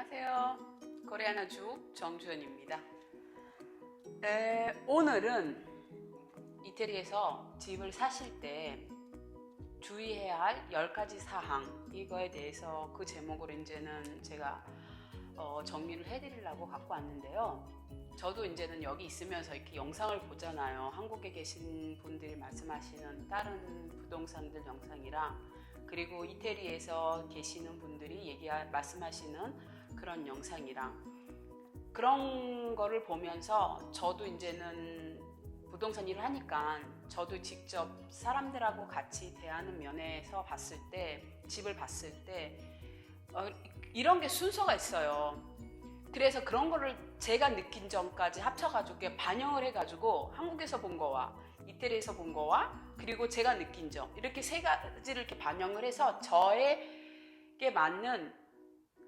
안녕하세요. 코리아나 주 정주연입니다. 에, 오늘은 이태리에서 집을 사실 때 주의해야 할 10가지 사항 이거에 대해서 그 제목으로 이제는 제가 어, 정리를 해드리려고 갖고 왔는데요. 저도 이제는 여기 있으면서 이렇게 영상을 보잖아요. 한국에 계신 분들이 말씀하시는 다른 부동산들 영상이랑 그리고 이태리에서 계시는 분들이 얘기 말씀하시는 그런 영상이랑 그런 거를 보면서 저도 이제는 부동산 일을 하니까 저도 직접 사람들하고 같이 대하는 면에서 봤을 때 집을 봤을 때 어, 이런 게 순서가 있어요. 그래서 그런 거를 제가 느낀 점까지 합쳐가지고 반영을 해가지고 한국에서 본 거와 이태리에서 본 거와 그리고 제가 느낀 점 이렇게 세 가지를 이렇게 반영을 해서 저에게 맞는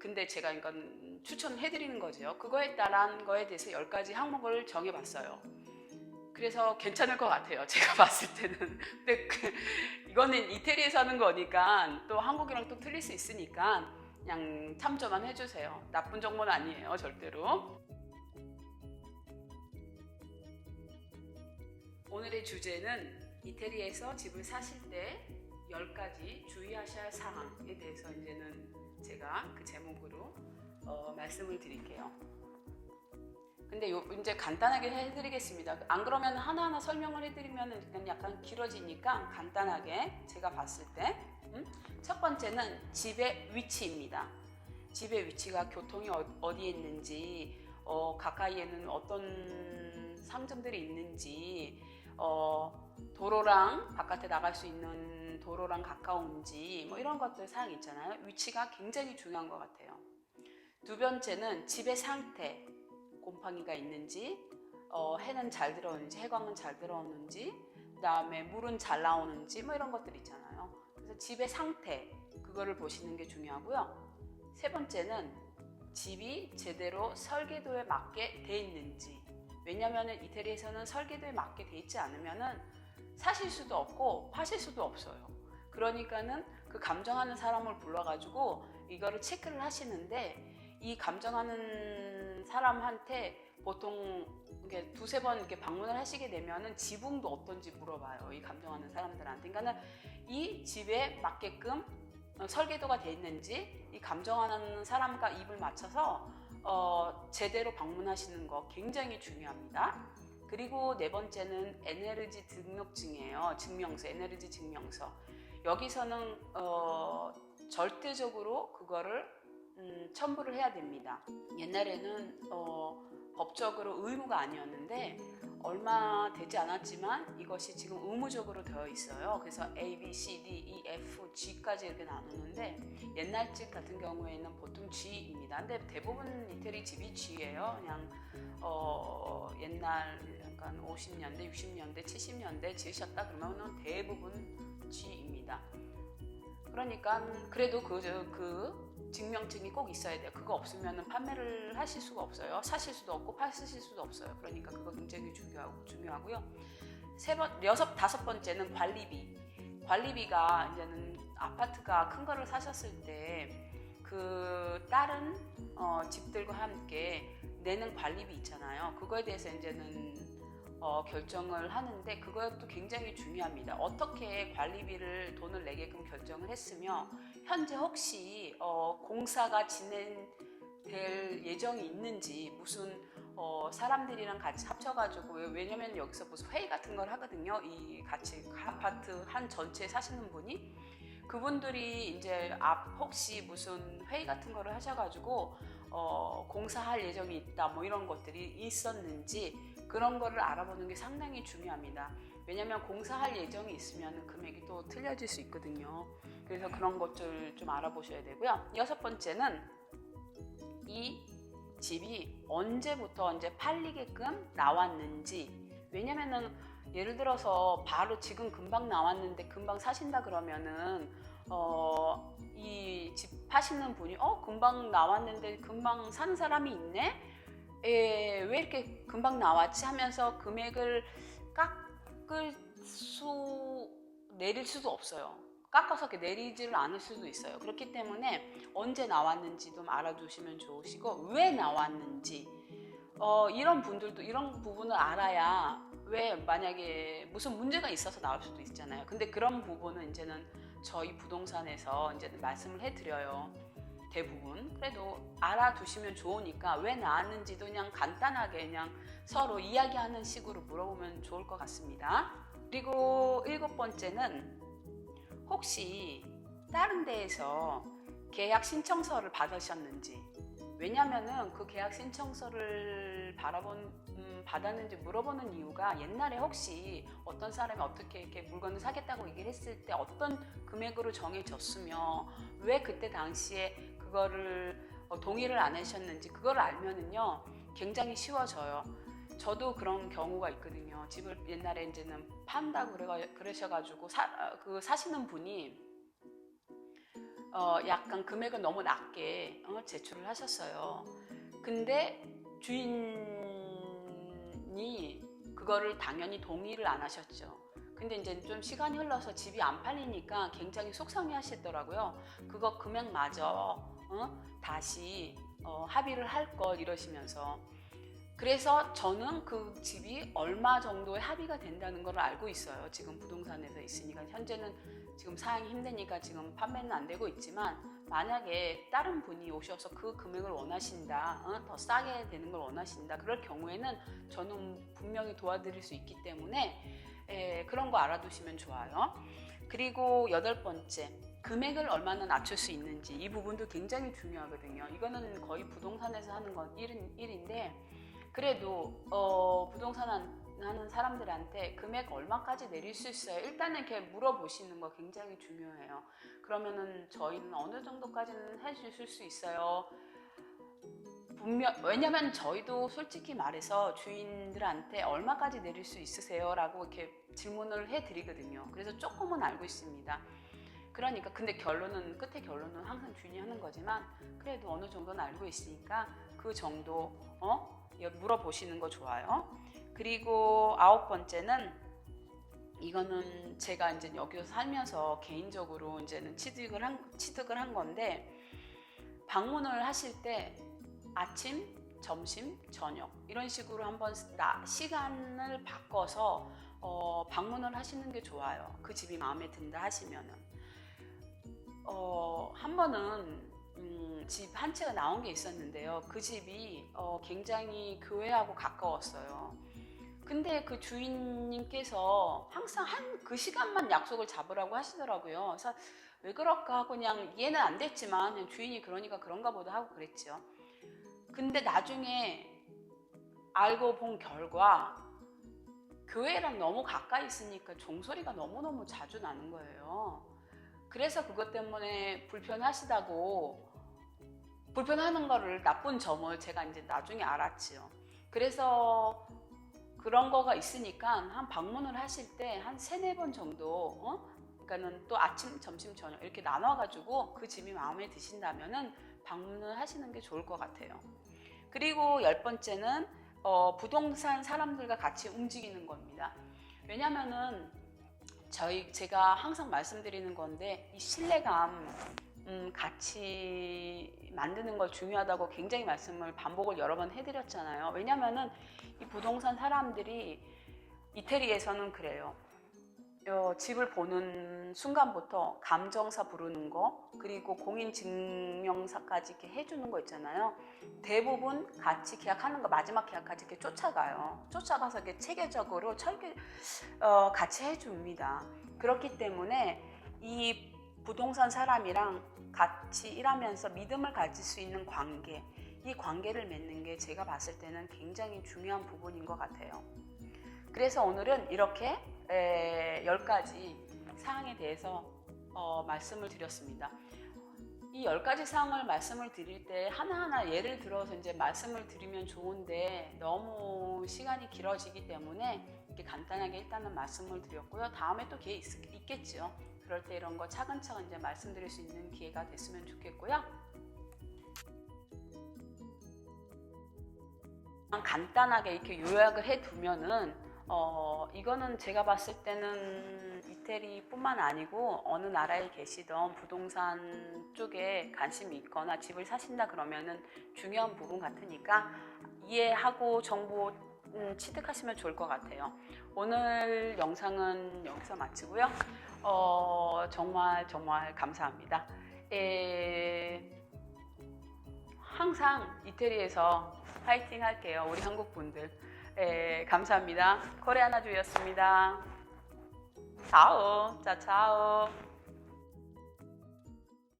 근데 제가 이건 추천해드리는 거죠. 그거에 따른 거에 대해서 열 가지 항목을 정해봤어요. 그래서 괜찮을 것 같아요. 제가 봤을 때는. 근데 그, 이거는 이태리에서 하는 거니까 또 한국이랑 또 틀릴 수 있으니까 그냥 참조만 해주세요. 나쁜 정보는 아니에요, 절대로. 오늘의 주제는 이태리에서 집을 사실 때 10가지 주의하셔야 할 사항에 대해서 이제는 제가 그 제목으로 어, 말씀을 드릴게요. 근데 요, 이제 간단하게 해드리겠습니다. 안 그러면 하나하나 설명을 해드리면 약간 길어지니까 간단하게 제가 봤을 때. 음? 첫 번째는 집의 위치입니다. 집의 위치가 교통이 어, 디에 있는지, 어, 가까이에는 어떤 상점들이 있는지, 어, 도로랑 바깥에 나갈 수 있는 도로랑 가까운지, 뭐 이런 것들 사항 있잖아요. 위치가 굉장히 중요한 것 같아요. 두 번째는 집의 상태, 곰팡이가 있는지, 어, 해는 잘 들어오는지, 해광은 잘 들어오는지, 그 다음에 물은 잘 나오는지, 뭐 이런 것들 있잖아요. 그래서 집의 상태, 그거를 보시는 게 중요하고요. 세 번째는 집이 제대로 설계도에 맞게 돼 있는지. 왜냐하면 이태리에서는 설계도에 맞게 돼 있지 않으면은 사실 수도 없고 파실 수도 없어요. 그러니까는 그 감정하는 사람을 불러가지고 이거를 체크를 하시는데 이 감정하는 사람한테 보통 이게 두세 번 이렇게 방문을 하시게 되면은 지붕도 어떤지 물어봐요. 이 감정하는 사람들한테. 그러니까는 이 집에 맞게끔 어, 설계도가 돼 있는지 이 감정하는 사람과 입을 맞춰서 어, 제대로 방문하시는 거 굉장히 중요합니다. 그리고 네 번째는 에너지 등록증이에요. 증명서, 에너지 증명서. 여기서는 어, 절대적으로 그거를 음, 첨부를 해야 됩니다. 옛날에는 어, 법적으로 의무가 아니었는데 얼마 되지 않았지만 이것이 지금 의무적으로 되어 있어요. 그래서 A, B, C, D, E, F, G까지 이렇게 나누는데 옛날 집 같은 경우에는 보통 G입니다. 근데 대부분 이태리 집이 G예요. 그냥 어, 옛날 약간 50년대, 60년대, 70년대 지으셨다 그러면은 대부분 G입니다. 그러니까 그래도 그, 그 증명증이 꼭 있어야 돼요. 그거 없으면 판매를 하실 수가 없어요. 사실 수도 없고 파실 수도 없어요. 그러니까 그거 굉장히 중요하고, 중요하고요. 세 번, 여섯, 다섯 번째는 관리비. 관리비가 이제는 아파트가 큰 거를 사셨을 때 그 다른 어, 집들과 함께 내는 관리비 있잖아요. 그거에 대해서 이제는 어, 결정을 하는데 그것도 굉장히 중요합니다. 어떻게 관리비를 돈을 내게끔 결정을 했으며 현재 혹시 어, 공사가 진행될 예정이 있는지 무슨 어, 사람들이랑 같이 합쳐가지고 왜냐면 여기서 무슨 회의 같은 걸 하거든요. 이 같이 아파트 한 전체 사시는 분이 그분들이 이제 앞 혹시 무슨 회의 같은 거를 하셔가지고 어, 공사할 예정이 있다 뭐 이런 것들이 있었는지 그런 거를 알아보는 게 상당히 중요합니다. 왜냐하면 공사할 예정이 있으면 금액이 또 틀려질 수 있거든요. 그래서 그런 것들 좀 알아보셔야 되고요. 여섯 번째는 이 집이 언제부터 언제 팔리게끔 나왔는지 왜냐면은 예를 들어서 바로 지금 금방 나왔는데 금방 사신다 그러면은 어, 이 집 파시는 분이 어 금방 나왔는데 금방 사는 사람이 있네 에, 왜 이렇게 금방 나왔지 하면서 금액을 깎을 수 내릴 수도 없어요 깎아서 내리지를 않을 수도 있어요. 그렇기 때문에 언제 나왔는지 좀 알아두시면 좋으시고 왜 나왔는지 어, 이런 분들도 이런 부분을 알아야 왜 만약에 무슨 문제가 있어서 나올 수도 있잖아요. 근데 그런 부분은 이제는 저희 부동산에서 이제 말씀을 해드려요. 대부분 그래도 알아두시면 좋으니까 왜 나왔는지도 그냥 간단하게 그냥 서로 이야기하는 식으로 물어보면 좋을 것 같습니다. 그리고 일곱 번째는 혹시 다른 데에서 계약 신청서를 받으셨는지 왜냐면은 그 계약 신청서를 바라본 음, 받았는지 물어보는 이유가 옛날에 혹시 어떤 사람이 어떻게 이렇게 물건을 사겠다고 얘기를 했을 때 어떤 금액으로 정해졌으며 왜 그때 당시에 그거를 어, 동의를 안 하셨는지 그거를 알면은요 굉장히 쉬워져요. 저도 그런 경우가 있거든요. 집을 옛날에 이제는 판다고 그래 그러셔가지고 사, 어, 그 사시는 분이 어, 약간 금액은 너무 낮게 어, 제출을 하셨어요. 근데 주인이 그거를 당연히 동의를 안 하셨죠. 근데 이제 좀 시간이 흘러서 집이 안 팔리니까 굉장히 속상해 하시더라고요. 그거 금액마저 어? 다시 어, 합의를 할걸 이러시면서. 그래서 저는 그 집이 얼마 정도의 합의가 된다는 걸 알고 있어요. 지금 부동산에서 있으니까 현재는 지금 사양이 힘드니까 지금 판매는 안 되고 있지만 만약에 다른 분이 오셔서 그 금액을 원하신다, 어? 더 싸게 되는 걸 원하신다. 그럴 경우에는 저는 분명히 도와드릴 수 있기 때문에 에, 그런 거 알아두시면 좋아요. 그리고 여덟 번째, 금액을 얼마나 낮출 수 있는지 이 부분도 굉장히 중요하거든요. 이거는 거의 부동산에서 하는 건 일인, 일인데 그래도 어, 부동산 하는 사람들한테 금액 얼마까지 내릴 수 있어요? 일단은 이렇게 물어보시는 거 굉장히 중요해요. 그러면은 저희는 어느 정도까지는 해주실 수 있어요? 분명 왜냐면 저희도 솔직히 말해서 주인들한테 얼마까지 내릴 수 있으세요?라고 이렇게 질문을 해드리거든요. 그래서 조금은 알고 있습니다. 그러니까 근데 결론은 끝에 결론은 항상 주인이 하는 거지만 그래도 어느 정도는 알고 있으니까 그 정도 어 물어보시는 거 좋아요. 그리고 아홉 번째는 이거는 제가 이제 여기서 살면서 개인적으로 이제는 취득을 한 취득을 한 건데 방문을 하실 때 아침, 점심, 저녁 이런 식으로 한번 나, 시간을 바꿔서 어, 방문을 하시는 게 좋아요. 그 집이 마음에 든다 하시면은 어, 한 번은 음, 집 한 채가 나온 게 있었는데요. 그 집이 어, 굉장히 교회하고 가까웠어요. 근데 그 주인님께서 항상 한 그 시간만 약속을 잡으라고 하시더라고요. 그래서 왜 그럴까 하고 그냥 이해는 안 됐지만 그냥 주인이 그러니까 그런가 보다 하고 그랬죠. 근데 나중에 알고 본 결과 교회랑 너무 가까이 있으니까 종소리가 너무너무 자주 나는 거예요. 그래서 그것 때문에 불편하시다고 불편하는 거를 나쁜 점을 제가 이제 나중에 알았지요. 그래서 그런 거가 있으니까 한 방문을 하실 때 한 세네 번 정도 어? 그러니까는 또 아침, 점심, 저녁 이렇게 나눠가지고 그 집이 마음에 드신다면은 방문을 하시는 게 좋을 것 같아요. 그리고 열 번째는 어, 부동산 사람들과 같이 움직이는 겁니다. 왜냐면은 저희 제가 항상 말씀드리는 건데 이 신뢰감 음, 같이 만드는 걸 중요하다고 굉장히 말씀을 반복을 여러 번 해드렸잖아요. 왜냐면은 이 부동산 사람들이 이태리에서는 그래요. 어, 집을 보는 순간부터 감정사 부르는 거 그리고 공인증명사까지 이렇게 해주는 거 있잖아요. 대부분 같이 계약하는 거 마지막 계약까지 이렇게 쫓아가요. 쫓아가서 이렇게 체계적으로 철계 어, 같이 해줍니다. 그렇기 때문에 이 부동산 사람이랑 같이 일하면서 믿음을 가질 수 있는 관계, 이 관계를 맺는 게 제가 봤을 때는 굉장히 중요한 부분인 것 같아요. 그래서 오늘은 이렇게 에, 10가지 사항에 대해서 어, 말씀을 드렸습니다. 이 10가지 사항을 말씀을 드릴 때 하나하나 예를 들어서 이제 말씀을 드리면 좋은데 너무 시간이 길어지기 때문에 이렇게 간단하게 일단은 말씀을 드렸고요. 다음에 또 기회 있, 있겠죠. 그럴 때 이런 거 차근차근 이제 말씀드릴 수 있는 기회가 됐으면 좋겠고요. 간단하게 이렇게 요약을 해 두면은 어, 이거는 제가 봤을 때는 이태리뿐만 아니고 어느 나라에 계시던 부동산 쪽에 관심이 있거나 집을 사신다 그러면은 중요한 부분 같으니까 이해하고 정보 음, 취득하시면 좋을 것 같아요. 오늘 영상은 여기서 마치고요. 어, 정말 정말 감사합니다. 에, 항상 이태리에서 파이팅 할게요. 우리 한국 분들. 에, 감사합니다. 코레아나주였습니다. 차오. 자, 차오.